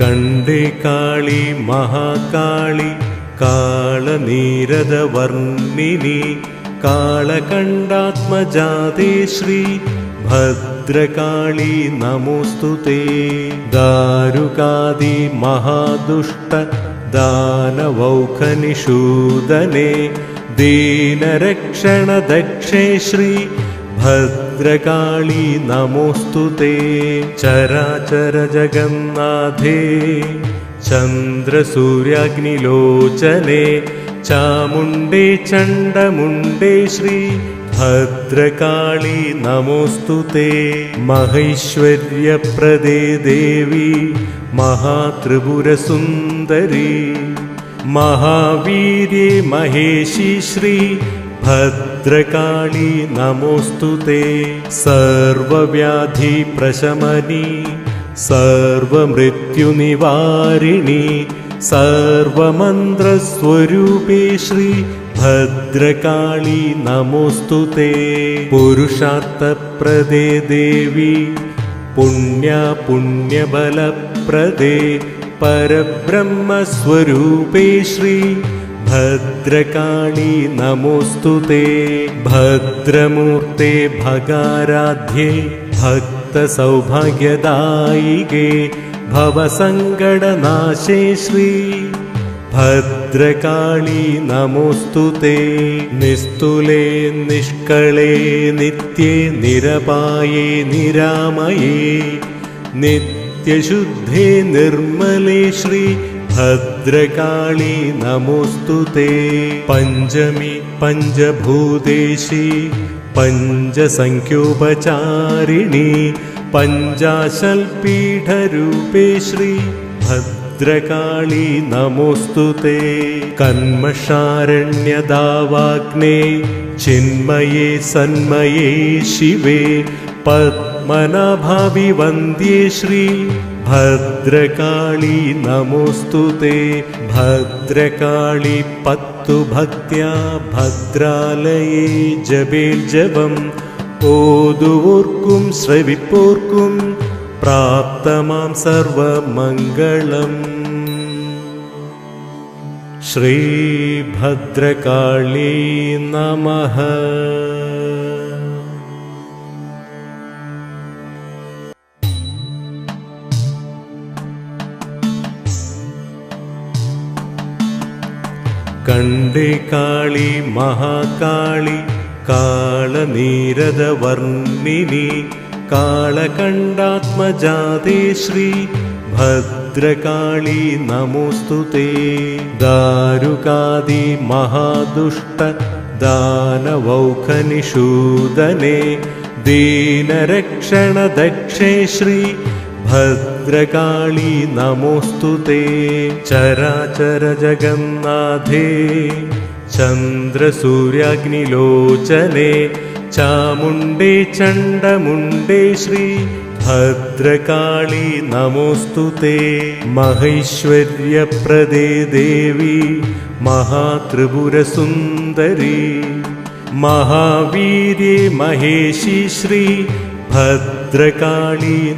कण्डे काळि महाकाळि कालनीरदवर्णिनि कालखण्डात्मजाते श्री भद्रकाली नमोस्तुते दारुकादि महादुष्ट दानवखनिषूदने दीनरक्षणदक्षे श्री भ ഭദ്രകാളി നമോസ്തു തേ. ചരാചര ജഗന്നാഥേ. ചന്ദ്രസൂര്യാഗ്നിലോചനെ. ചാമുണ്ടേ ചണ്ഡമുണ്ടേ ശ്രീ ഭദ്രകാളി നമോസ്തു തേ. മഹൈശ്വര്യപ്രദേ ദേവി മഹാത്രിപുരസുന്ദരി. മഹാവീര്യ മഹേശി ശ്രീ भद्रकाली नमोस्तु ते सर्वव्याधिप्रशमनी सर्वमृत्युनिवारिणि सर्वमन्त्रस्वरूपे श्री भद्रकाली नमोस्तु ते। पुरुषार्थप्रदे देवी पुण्यपुण्यबलप्रदे परब्रह्मस्वरूपे श्री ഭദ്രകാളി നമോസ്തു തേ ഭദ്രമൂർത്തെ ഭഗാരാധ്യേ ഭക്തസൗഭാഗ്യദായികേ ഭവസങ്കടനാശേ ശ്രീ. ഭദ്രകാളി നമോസ്തു തേ നിസ്തുലേ നിഷ്കളേ നിത്യേ നിരപായേ നിരാമയേ നിത്യശുദ്ധേ നിർമ്മലേ ശ്രീ. ഭദ്രകാളി നമോസ്തു തേ. പഞ്ചമി പഞ്ചഭൂതേശി പഞ്ചസംഖ്യോപചാരിണി പഞ്ചാശൽപീഠരൂപേ ശ്രീ. ഭദ്രകാളി നമോസ്തു തേ. കന്മഷാരണ്യദാവാഗ്നേ ചിന്മയേ സന്മയേ ശിവേ. പത്മനാഭാവി വന്ദ്യേ ശ്രീ. भद्रकाळी नमोऽस्तु ते। भद्रकाली पत्तु भक्त्या भद्रालये जपे ओदुवोर्कुं ओदुर्कुं प्राप्तमां सर्वमङ्गलम्। श्रीभद्रकाळी नमः। ण्डे कालि महाकाळि कालनीरदवर्णिनि कालखण्डात्मजाते श्री भद्रकाली नमोस्तुते दारुकादि महादुष्ट दानवखनिषूदने दीनरक्षणदक्षे श्री ഭദ്രകാളി നമോസ്തു തേ. ചരാചര ജഗന്നാഥേ. ചന്ദ്രസൂര്യാഗ്നിലോചനെ. ചാമുണ്ടേ ചണ്ഡമുണ്ടേ ശ്രീ ഭദ്രകാളി നമോസ്തു തേ. മഹൈശ്വര്യപ്രദേ ദേവി മഹാത്രിപുരസുന്ദരി. മഹാവീര്യ മഹേശി ശ്രീ ഭദ്രകാളി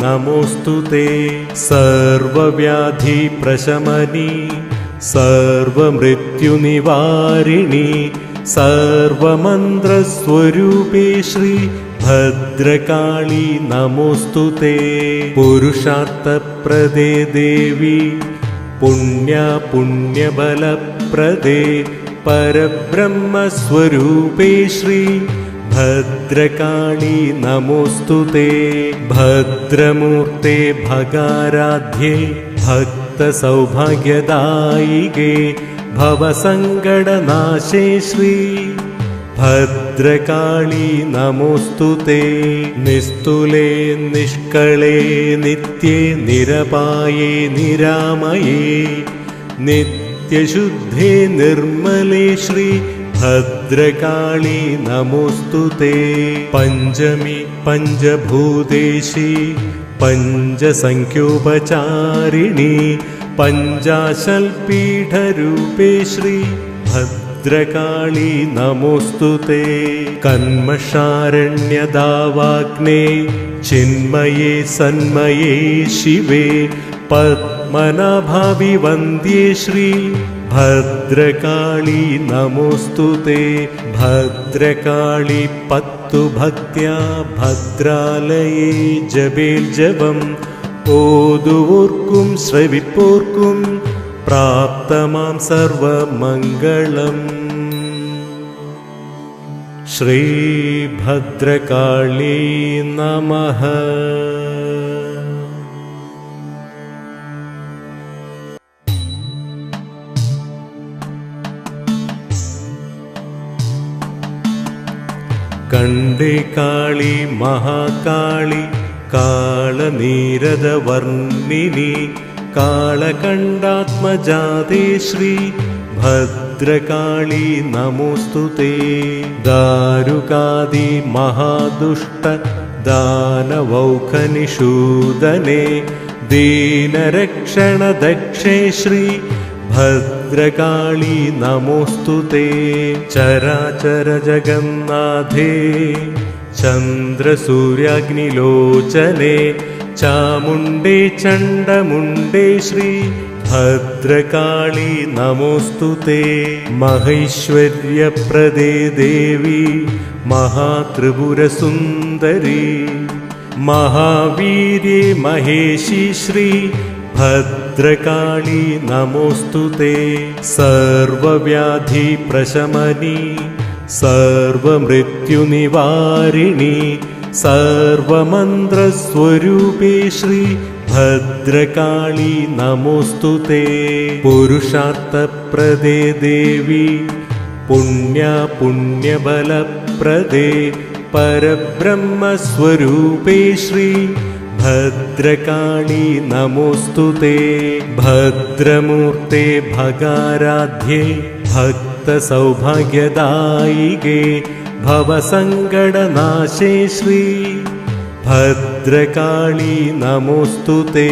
നമോസ്തു തേ സർവവ്യാധി പ്രശമനി സർവമൃത്യുനിവാരിണി സർവമന്ത്രസ്വരൂപേ ശ്രീ ഭദ്രകാളി നമോസ്തു തേ പുരുഷാർത്ഥപ്രദേ ദേവി പുണ്യ പുണ്യബലപ്രദേ പരബ്രഹ്മസ്വരൂപേ ശ്രീ ഭദ്രകാളി നമോസ്തു തേ. ഭദ്രമൂർത്തെ ഭഗാരാധ്യേ. ഭക്തസൗഭാഗ്യദായികേ. ഭവസങ്കടനാശേ ശ്രീ. ഭദ്രകാളി നമോസ്തു തേ. നിസ്തുലേ നിഷ്കളേ നിത്യേ നിരപായേ നിരാമയേ. നിത്യശുദ്ധേ നിർമ്മലേ ശ്രീ. भद्रकाली नमोस्तु ते। पञ्चमी पञ्चभूतेशी पञ्चसङ्ख्योपचारिणी पञ्चाशल्पीठरूपे श्री भद्रकाली नमोस्तु ते। कन्मषारण्यदावाग्ने चिन्मये सन्मये शिवे पद्मनाभाभिवन्द्ये श्री। भद्रकाळी नमोऽस्तु ते। भद्रकाळि पत्तु भक्त्या भद्रालये जबेर्जवम् ओदुवोर्कुं श्रविपोर्कुं प्राप्तमां सर्वमङ्गलम्। श्रीभद्रकाळी नमः कण्डे काळि महाकाळि कालनीरदवर्णिनि कालकण्डात्मजाते श्री भद्रकाळी नमोऽस्तु ते दारुकादि महादुष्ट दानवौखनिषूदने दीनरक्षणदक्षे श्री ഭദ്രകാളി നമോസ്തു തേ. ചരാചര ജഗന്നാഥേ. ചന്ദ്രസൂര്യാഗ്നിലോചനേ. ചാമുണ്ടേ ചണ്ഡമുണ്ടേ ശ്രീ ഭദ്രകാളി നമോസ്തു തേ. മഹൈശ്വര്യപ്രദേ ദേവി മഹാത്രിപുരസുന്ദരി. മഹാവീര്യ മഹേശി ശ്രീ ഭദ്രകാളി നമോസ്തു തേ. സർവവ്യാധി പ്രശമനി. സർവമൃത്യുനിവാരിണി. സർവമന്ത്രസ്വരൂപേ ശ്രീ ഭദ്രകാളി നമോസ്തു തേ. പുരുഷാർത്ഥപ്രദേ ദേവി. പുണ്യ പുണ്യബലപ്രദേ. പരബ്രഹ്മസ്വരൂപേ ശ്രീ ഭദ്രകാളി നമോസ്തു തേ ഭദ്രമൂർത്തെ ഭഗാരാധ്യേ ഭക്തസൗഭാഗ്യദായികേ ഭവസങ്കടനാശേ ശ്രീ. ഭദ്രകാളി നമോസ്തു തേ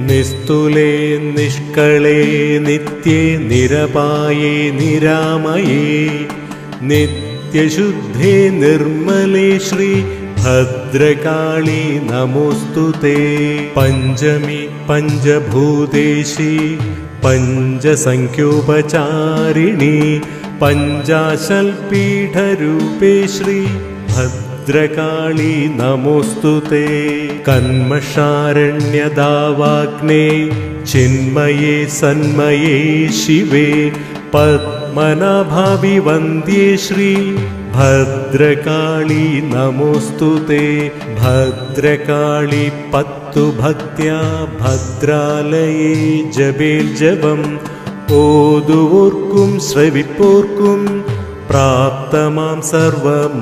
നിസ്തുലേ നിഷ്കളേ നിത്യേ നിരപായേ നിരാമയേ നിത്യശുദ്ധേ നിർമ്മലേ ശ്രീ. भद्रकाळी नमोऽस्तु ते। पञ्चमी पञ्चभूतेशी पञ्चसङ्ख्योपचारिणि पञ्चाशल्पीठरूपे श्री भद्रकाळी नमोऽस्तु ते। कन्मषारण्यदावाग्ने चिन्मये सन्मये शिवे पद्मनाभाभिवन्द्ये श्री भद्रकाळी नमोऽस्तु ते। भद्रकाळि पत्तु भक्त्या भद्रालये जबेर्जवम्। ओदुवोर्कुं श्रविपोर्कुं प्राप्तमां सर्वमङ्गलम्।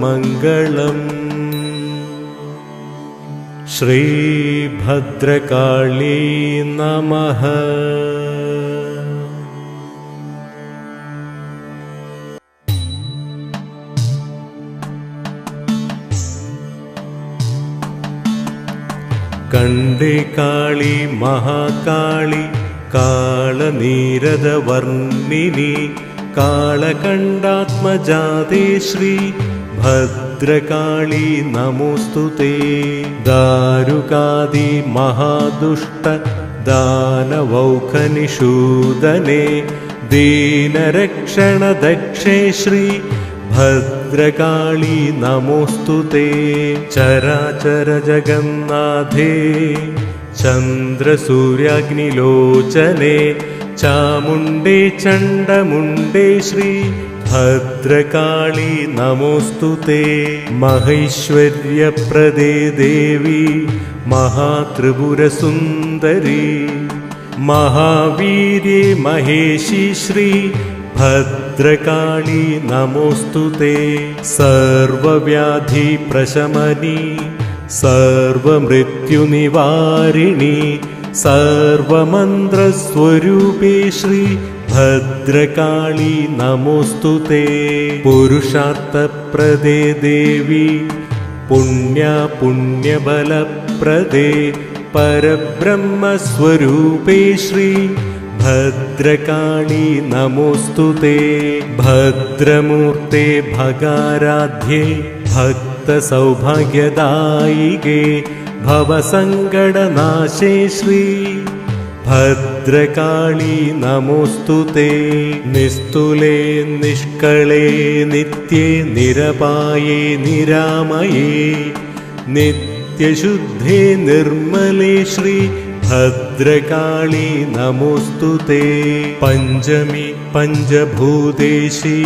श्रीभद्रकाळी नमः कण्डे काळि महाकाळि कालनीरदवर्णिनि कालकण्डात्मजाते श्री भद्रकाळी नमोऽस्तु ते दारुकादि महादुष्ट दानवौखनिषूदने दीनरक्षणदक्षे श्री ഭദ്രകാളി നമോസ്തു തേ. ചരാചര ജഗന്നാഥേ. ചന്ദ്രസൂര്യാഗ്നിലോചനേ. ചാമുണ്ടേ ചണ്ഡമുണ്ടേ ശ്രീ ഭദ്രകാളി നമോസ്തു തേ. മഹൈശ്വര്യപ്രദേ ദേവി മഹാത്രിപുരസുന്ദരി. മഹാവീര്യ മഹേശി ശ്രീ ഭദ്രകാളി നമോസ്തു തേ. സർവവ്യാധി പ്രശമനി. സർവമൃത്യുനിവാരിണി. സർവമന്ത്രസ്വരൂപേ ശ്രീ ഭദ്രകാളി നമോസ്തു തേ. പുരുഷാർത്ഥപ്രദേ ദേവി. പുണ്യ പുണ്യബലപ്രദേ പരബ്രഹ്മസ്വരൂപേ ശ്രീ ഭദ്രകാളി നമോസ്തു തേ ഭദ്രമൂർത്തെ ഭഗാരാധ്യേ ഭക്തസൗഭാഗ്യദായികേ ഭവസങ്കടനാശേ ശ്രീ. ഭദ്രകാളി നമോസ്തു തേ നിസ്തുലേ നിഷ്കളേ നിത്യേ നിരപായേ നിരാമയേ നിത്യശുദ്ധേ നിർമ്മലേ ശ്രീ. भद्रकाली नमोस्तु ते। पञ्चमी पञ्चभूतेशी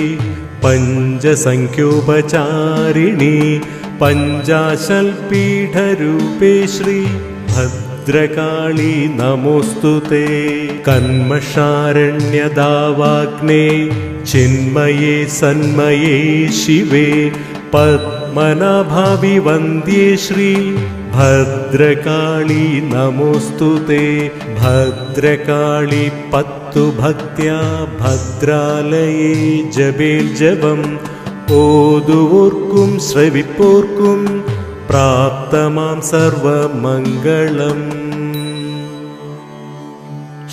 पञ्चसङ्ख्योपचारिणी पञ्चाशल्पीठरूपे श्री भद्रकाली नमोस्तु ते। कन्मषारण्यदावाग्ने चिन्मये सन्मये शिवे पद्मनाभाविवन्द्ये श्री भद्रकाली नमोऽस्तु ते। भद्रकाली पत्तु भक्त्या भद्रालये जबेर्जवम् ओदुवोर्कुं ओदु प्राप्तमां सर्वमङ्गलम्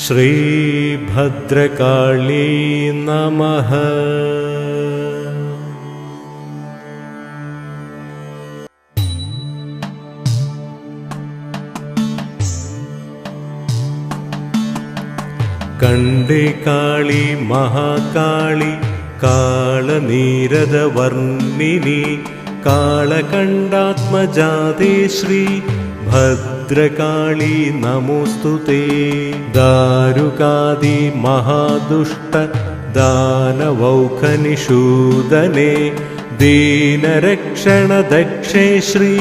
श्रीभद्रकाली नमः। कण्डे काळि महाकाळि कालनीरदवर्णिनि कालखण्डात्मजाते श्री भद्रकाली नमोस्तुते दारुकादि महादुष्ट दानवखनिषूदने दीनरक्षणदक्षे श्री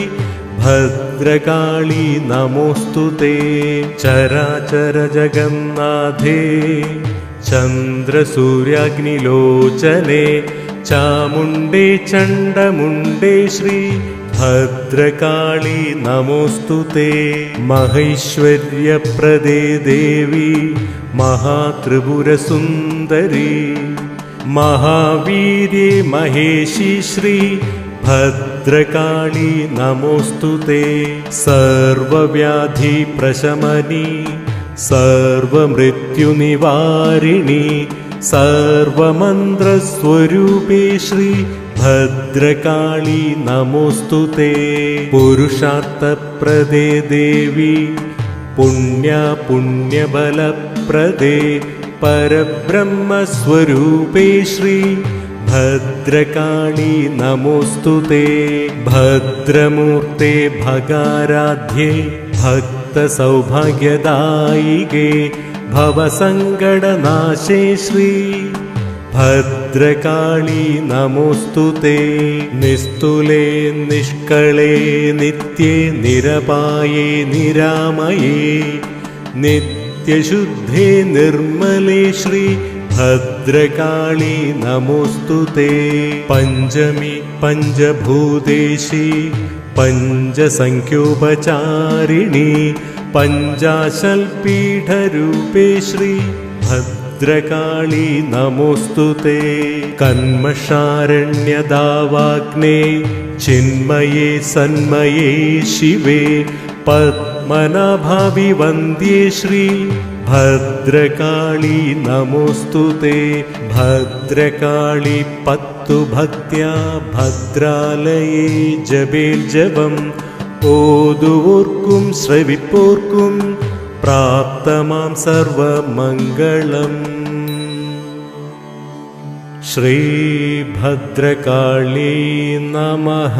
भ ഭദ്രകാളി നമോസ്തു തേ. ചരാചര ജഗന്നാഥേ ചന്ദ്രസൂര്യാഗ്നിലോചനെ. ചാമുണ്ടേ ചണ്ഡമുണ്ടേ ശ്രീ ഭദ്രകാളി നമോസ്തു തേ. മഹൈശ്വര്യപ്രദേ ദേവി മഹാത്രിപുരസുന്ദരി. മഹാവീര്യ മഹേശി ശ്രീ ഭദ്രകാളി भद्रकाणी नमोऽस्तु ते। सर्वव्याधिप्रशमनि सर्वमृत्युनिवारिणि सर्वमन्त्रस्वरूपे श्री भद्रकाली नमोस्तु ते। पुरुषार्थप्रदे देवी पुण्या पुण्यबलप्रदे परब्रह्मस्वरूपे श्री भद्रकाणी नमोऽस्तु ते भद्रमूर्ते भगाराध्ये भक्तसौभाग्यदायिके भवसङ्कटनाशे श्री भद्रकाणी नमोऽस्तु ते निस्तुले निष्कळे नित्ये निरपाये निरामये नित्यशुद्धे निर्मले श्री भद्रकाली नमोस्तु ते। पञ्चमी पञ्चभूतेशी पञ्चसङ्ख्योपचारिणी पञ्चाशल्पीठरूपे श्री भद्रकाली नमोस्तु ते। कन्मषारण्यदावाग्ने चिन्मये सन्मये शिवे पद्मनाभाविवन्द्ये श्री भद्रकाळी नमोऽस्तु ते। भद्रकाली पत्तु भक्त्या भद्रालये जबेर्जवम् ओदुवोर्कुं श्रविपोर्कुं प्राप्तमां सर्वमङ्गलम्। श्रीभद्रकाळी नमः।